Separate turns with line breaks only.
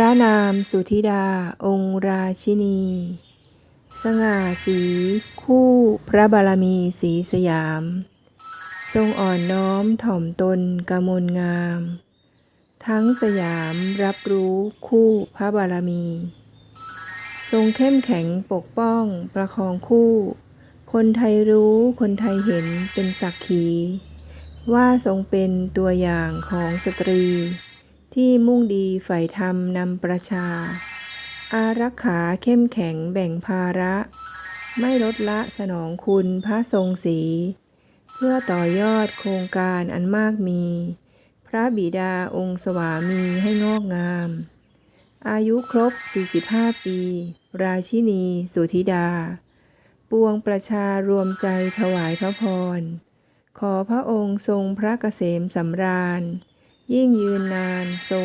ระนามสุธิดา องค์ราชินี สง่าสี คู่พระบารมีสีสยาม ทรงอ่อนน้อมถ่อมตนกมลงาม ทั้งสยามรับรู้คู่พระบารมี ทรงเข้มแข็งปกป้องประคองคู่ คนไทยรู้คนไทยเห็นเป็นสักขี ว่าทรงเป็นตัวอย่างของสตรี ที่มุ่งดีใฝ่ธรรมนำประชา อารักขาเข้มแข็งแบ่งภาระ ไม่ลดละสนองคุณพระทรงศีเพื่อต่อยอดโครงการอันมากมี พระบิดาองค์สวามีให้งอกงาม อายุครบ 45 ปี ราชินี สุธิดา ปวงประชารวมใจถวายพระพร ขอพระองค์ทรงพระเกษมสำราญ ยิ่งยืนนานทรง